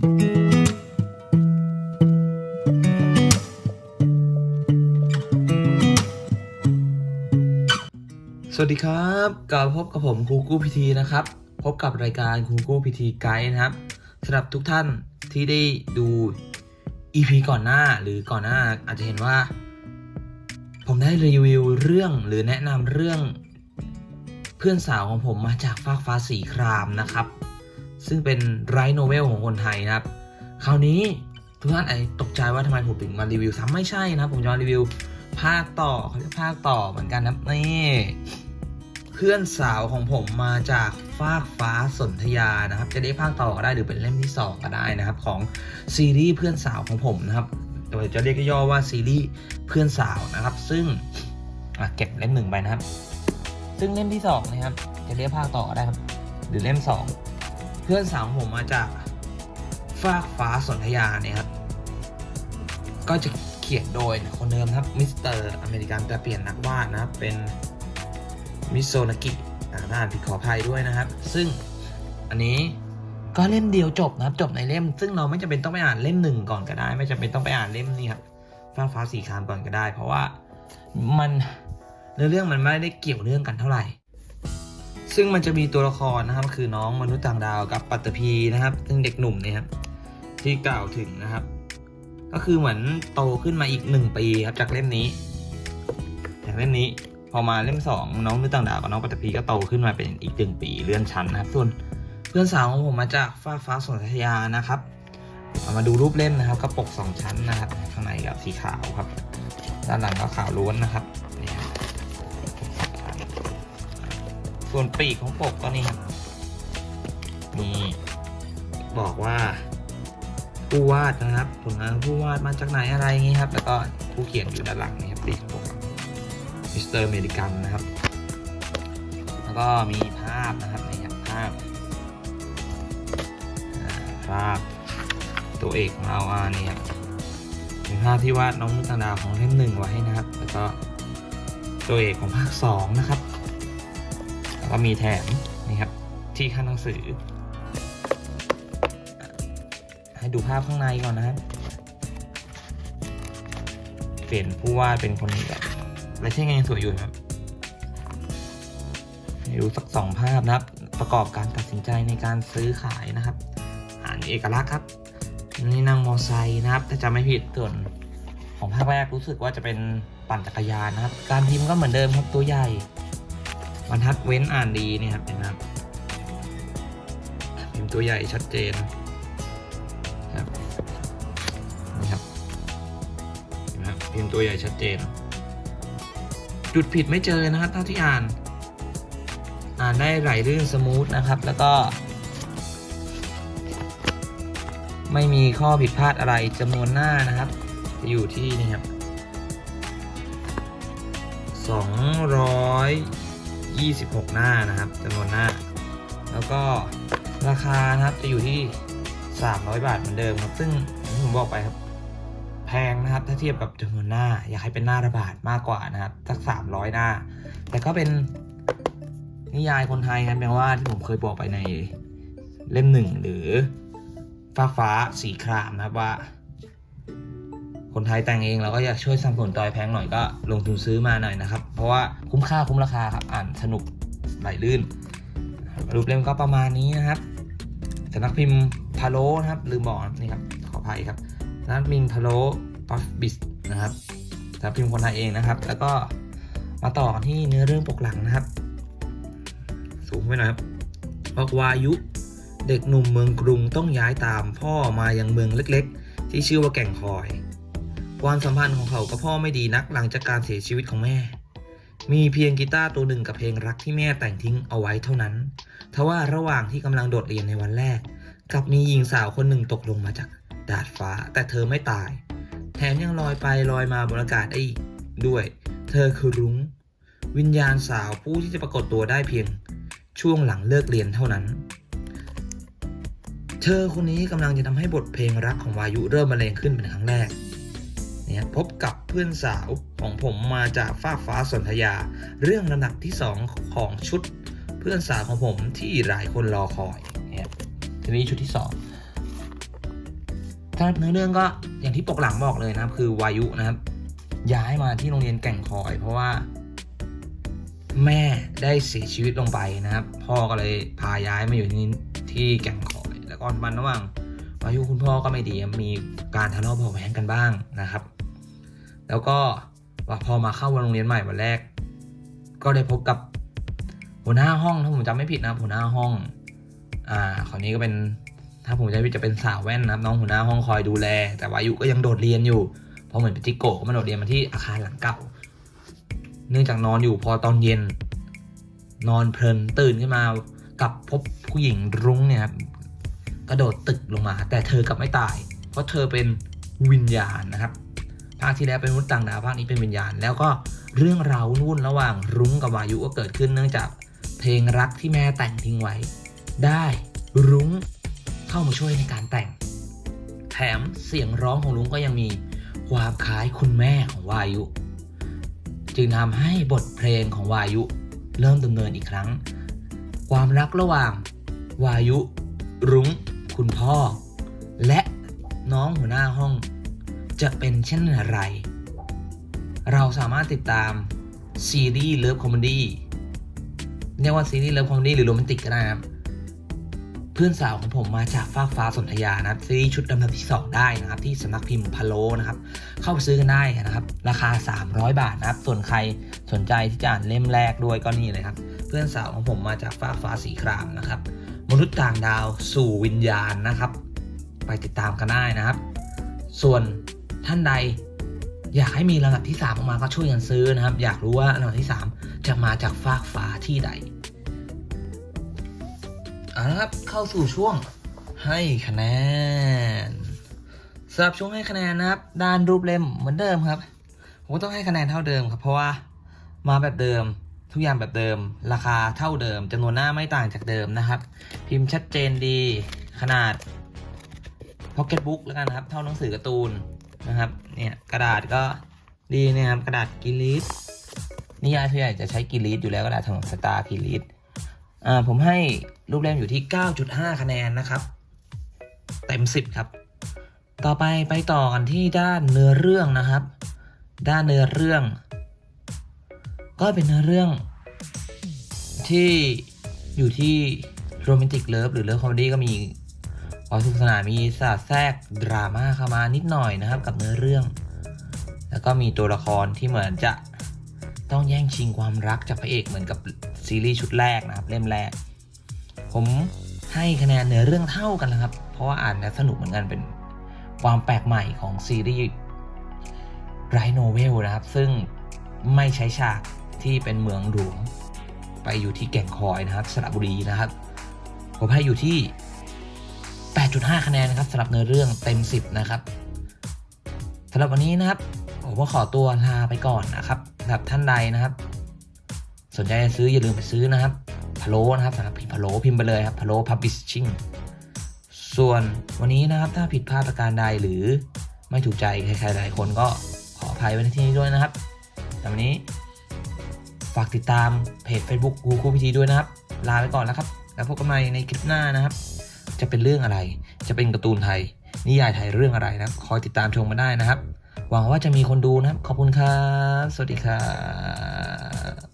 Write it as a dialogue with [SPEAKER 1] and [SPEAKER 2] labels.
[SPEAKER 1] สวัสดีครับกลับพบกับผมครูกู้พิธีนะครับ พบกับรายการครูกู้พิธีไกด์นะครับสำหรับทุกท่านที่ได้ดู EP ก่อนหน้าหรือก่อนหน้าอาจจะเห็นว่า ผมได้รีวิวเรื่องหรือแนะนำเรื่องเพื่อนสาวของผมมาจากฟากฟ้าสีครามนะครับ ซึ่งเป็นไรโนเวลของคนไทยนะครับ คราวนี้ทุกท่านอาจจะตกใจว่าทำไมผมถึงมารีวิวซ้ำไม่ใช่นะผมจะมารีวิวภาคต่อเขาเรียกภาคต่อเหมือนกันนะนี่เพื่อนสาวของผมมาจากฟากฟ้าสนธยานะครับ จะได้ภาคต่อก็ได้หรือเป็นเล่มที่สองก็ได้นะครับ ของซีรีส์เพื่อนสาวของผมนะครับโดยจะเรียกย่อว่าซีรีส์เพื่อนสาวนะครับ ซึ่งเก็บเล่มหนึ่งไปนะครับ ซึ่งเล่มที่สองนะครับจะเรียกภาคต่อก็ได้ครับ หรือเล่มสอง เพื่อนสาวของผมมาจากฟากฟ้าสนธยาเนี่ยครับ ก็จะเขียนโดยคนเดิมครับมิสเตอร์อเมริกันแต่เปลี่ยนนักวาดนะครับเป็นมิโซนากิอ่าน่านผิดขออภัยด้วยนะครับ ซึ่งอันนี้ก็เล่มเดียวจบนะครับ จบในเล่ม ซึ่งเราไม่จำเป็นต้องไปอ่านเล่มหนึ่งก่อนก็ได้ ไม่จำเป็นต้องไปอ่านเล่มนี้ครับฟ้าฟ้าสีครามก่อนก็ได้ เพราะว่ามันเนื้อเรื่องมันไม่ได้เกี่ยวเรื่องกันเท่าไหร่ ซึ่งมันจะมีตัวละครนะครับคือน้องมนุษย์ต่างดาวกับปัตตภีนะครับ ซึ่งเด็กหนุ่มเนี่ยครับที่กล่าวถึงนะครับ ก็คือเหมือนโตขึ้นมาอีกหนึ่งปีครับจากเล่มนี้จากเล่มนี้พอมาเล่มสองน้องมนุษย์ต่างดาวกับน้องปัตตภีก็โตขึ้นมาเป็นอีกหนึ่งปีเลื่อนชั้นนะครับ ส่วนเพื่อนสาวของผมมาจากฟ้าฟ้าสนธยานะครับเอามาดูรูปเล่มนะครับกระปกสองชั้นนะครับ ข้างในกับสีขาวครับ ด้านหลังก็ขาวล้วนนะครับ ส่วนปีกของปกก็นี่ครับมีบอกว่า ผู้วาดนะครับผลงานผู้วาดมาจากไหนอะไรอย่างงี้ครับ แล้วก็ผู้เขียนอยู่ด้านหลังนี่ครับปีกปกมิสเตอร์อเมริกันนะครับ แล้วก็มีภาพนะครับในภาพภาพตัวเอกของเราอ่านี่ครับเป็นภาพที่วาดน้องมุตดาของเล่มหนึ่งไว้นะครับ แล้วก็ตัวเอกของภาคสองนะครับ ก็มีแถมนี่ครับที่ข้างหนังสือ ให้ดูภาพข้างในก่อนนะครับเปลี่ยนผู้วาดเป็นคนแบบและใช่ไงยังสวยอยู่ครับให้ดูสักสองภาพนะครับ ประกอบการตัดสินใจในการซื้อขายนะครับอ่านเอกลักษณ์ครับนี่นั่งมอไซค์นะครับถ้าจำไม่ผิดส่วนของภาคแรกรู้สึกว่าจะเป็นปั่นจักรยานนะครับ การพิมพ์ก็เหมือนเดิมครับตัวใหญ่ บรรทัดเว้นอ่านดีนี่ครับเห็นะครับพิมพ์ตัวใหญ่ชัดเจนครับนี่ครับเห็นไหมครับพิมพ์ตัวใหญ่ชัดเจน จุดผิดไม่เจอนะครับเท่าที่อ่าน อ่านได้ไหลลื่นสมูทนะครับ แล้วก็ ไม่มีข้อผิดพลาดอะไรจำนวนหน้านะครับ จะอยู่ที่นี่ครับ 26 หน้านะครับจำนวนหน้า แล้วก็ราคานะครับจะอยู่ที่ 300 บาทเหมือนเดิมครับ ซึ่งผมบอกไปครับ แพงนะครับ ถ้าเทียบกับจำนวนหน้า อยากให้เป็นหน้าระบาดมากกว่านะครับสัก 300 หน้า แต่ก็เป็นนิยายคนไทยครับแปลว่าที่ผมเคยบอกไปในเล่มหนึ่งหรือฟ้าฟ้าสีครามนะครับว่า คนไทยแต่งเองเราก็อยากช่วยสนับสนุนตอยแพงหน่อยก็ลงทุนซื้อมาหน่อยนะครับ เพราะว่าคุ้มค่าคุ้มราคาครับอ่านสนุกไหลลื่น รูปเล่มก็ประมาณนี้นะครับสำนักพิมพ์พาโลนะครับลืมบอกนี่ครับขออภัยครับสำนักพิมพ์พาโลปัฟบิสนะครับสำนักพิมพ์คนไทยเองนะครับ แล้วก็มาต่อกันที่เนื้อเรื่องปกหลังนะครับ สูงไปหน่อยครับบอกวายุเด็กหนุ่มเมืองกรุงต้องย้ายตามพ่อมายังเมืองเล็ก ๆ ที่ชื่อว่าแก่งคอย ความสัมพันธ์ของเขากับพ่อไม่ดีนักหลังจากการเสียชีวิตของแม่ มีเพียงกีตาร์ตัวหนึ่งกับเพลงรักที่แม่แต่งทิ้งเอาไว้เท่านั้น ทว่าระหว่างที่กำลังโดดเรียนในวันแรกกลับมีหญิงสาวคนหนึ่งตกลงมาจากดาดฟ้า แต่เธอไม่ตาย แถมยังลอยไปลอยมาบนอากาศได้อีกด้วย เธอคือรุ้ง วิญญาณสาวผู้ที่จะปรากฏตัวได้เพียงช่วงหลังเลิกเรียนเท่านั้น เธอคนนี้กำลังจะทำให้บทเพลงรักของวายุเริ่มบรรเลงขึ้นเป็นครั้งแรก เนี่ยพบกับเพื่อนสาวของผมมาจากฟ้าฟ้าสนธยา เรื่องลำดับที่ 2 ของชุดเพื่อนสาวของผมที่หลายคนรอคอยเนี่ยทีนี้ชุดที่ถ้าเนื้อเรื่องก็อย่างที่ปกหลังบอกเลยนะครับ คือวายุนะครับ ย้ายมาที่โรงเรียนแก่งคอย เพราะว่า แม่ได้เสียชีวิตลงไปนะครับ พ่อก็เลยพาย้ายมาอยู่ที่ที่แก่งคอย แล้วก็มันระหว่างวายุคุณพ่อก็ไม่ดีมีการทะเลาะเบาะแว้งกันบ้างนะครับ แล้วก็พอมาเข้าโรงเรียนใหม่วันแรก ก็ได้พบกับหัวหน้าห้องถ้าผมจำไม่ผิดนะหัวหน้าห้อง อ่าคนนี้ก็เป็นถ้าผมจำไม่ผิดจะเป็นสาวแว่นนะครับน้องหัวหน้าห้องคอยดูแล แต่วายุก็ยังโดดเรียนอยู่เพราะเหมือนเป็นจิโกะก็มาโดดเรียนมาที่อาคารหลังเก่า เนื่องจากนอนอยู่พอตอนเย็น นอนเพลินตื่นขึ้นมากับพบผู้หญิงรุ้งเนี่ยครับกระโดดตึกลงมา แต่เธอกลับไม่ตาย เพราะเธอเป็นวิญญาณนะครับ ภาคที่แล้วเป็นมนุษย์ต่างดาวภาคนี้เป็นวิญญาณ แล้วก็เรื่องราววุ่นระหว่างรุ้งกับวายุก็เกิดขึ้นเนื่องจากเพลงรักที่แม่แต่งทิ้งไว้ ได้รุ้งเข้ามาช่วยในการแต่ง แถมเสียงร้องของรุ้งก็ยังมีความคล้ายคุณแม่ของวายุ จึงทำให้บทเพลงของวายุเริ่มดำเนินอีกครั้ง ความรักระหว่างวายุ รุ้ง คุณพ่อ และน้องหัวหน้าห้อง จะเป็นเช่นไร เราสามารถติดตามซีรีส์เลิฟคอมเมดี้เรียกว่าซีรีส์เลิฟคอมเมดี้หรือโรแมนติกก็ได้นะครับ เพื่อนสาวของผมมาจากฟากฟ้าสนธยานะครับ ซีรีส์ชุดดำเนินที่ 2 ได้นะครับ ที่สำนักพิมพ์พะโลนะครับ เข้าไปซื้อกันได้นะครับ ราคา 300 บาทนะครับ ส่วนใครสนใจที่จะอ่านเล่มแรกด้วยก็นี่เลยครับ เพื่อนสาวของผมมาจากฟากฟ้าสีครามนะครับ มนุษย์ต่างดาวสู่วิญญาณนะครับ ไปติดตามกันได้นะครับ ส่วน ท่านใด อยากให้มีลำดับที่ 3 ออกมาก็ช่วยกันซื้อนะครับ อยากรู้ว่าลำดับที่ 3 จะมาจากฟากฟ้าที่ใดเอาละครับเข้าสู่ช่วงให้คะแนนสำหรับช่วงให้คะแนนนะครับ ด้านรูปเล่มเหมือนเดิมครับ ผมก็ต้องให้คะแนนเท่าเดิมครับเพราะว่ามาแบบเดิมทุกอย่างแบบเดิม ราคาเท่าเดิมจำนวนหน้าไม่ต่างจากเดิมนะครับ พิมพ์ชัดเจนดีขนาดพ็อกเก็ตบุ๊กแล้วกันนะครับ เท่าหนังสือการ์ตูน นะครับเนี่ยกระดาษก็ดีนะครับกระดาษกิลิสนิยายส่วนใหญ่จะใช้กิลิสอยู่แล้วกระดาษถนนสตาร์กิลิสอ่าผมให้รูปเล่มอยู่ที่ 9.5 คะแนนนะครับ เต็ม 10 ครับ ต่อไปไปต่อกันที่ด้านเนื้อเรื่องนะครับ ด้านเนื้อเรื่อง ก็เป็นเนื้อเรื่อง ที่อยู่ที่โรแมนติกเลิฟหรือเลิฟคอมเมดี้ก็มี ความสนุกสนานมีสาดแทรกดราม่าเข้ามานิดหน่อยนะครับกับเนื้อเรื่อง แล้วก็มีตัวละครที่เหมือนจะต้องแย่งชิงความรักจากพระเอกเหมือนกับซีรีส์ชุดแรกนะครับ เล่มแรก ผมให้คะแนนเนื้อเรื่องเท่ากันนะครับ เพราะว่าอ่านแล้วสนุกเหมือนกันเป็นความแปลกใหม่ของซีรีส์ไรโนเวลนะครับ ซึ่งไม่ใช้ฉากที่เป็นเมืองหลวง ไปอยู่ที่แก่งคอยนะครับสระบุรีนะครับ ผมให้อยู่ที่ 8.5 คะแนนนะครับสำหรับเนื้อเรื่องเต็ม 10 นะครับสำหรับวันนี้นะครับผมก็ขอตัวลาไปก่อนนะครับสำหรับท่านใดนะครับ สนใจจะซื้ออย่าลืมไปซื้อนะครับพะโล้นะครับสำหรับพิมพ์พะโล้พิมพ์ไปเลยครับพะโล้พับบิชชิ่งส่วนวันนี้นะครับถ้าผิดพลาดประการใดหรือไม่ถูกใจใครๆหลายคนก็ขออภัยไว้ในที่นี้ด้วยนะครับแต่วันนี้ฝากติดตามเพจ Facebook กูคูพิธีด้วยนะครับ ลาไปก่อนแล้วครับ แล้วพบกันใหม่ในคลิปหน้านะครับ จะเป็นเรื่องอะไร จะเป็นการ์ตูนไทย นิยายไทยเรื่องอะไรนะครับ คอยติดตามชมมาได้นะครับ หวังว่าจะมีคนดูนะครับ ขอบคุณครับ สวัสดีครับ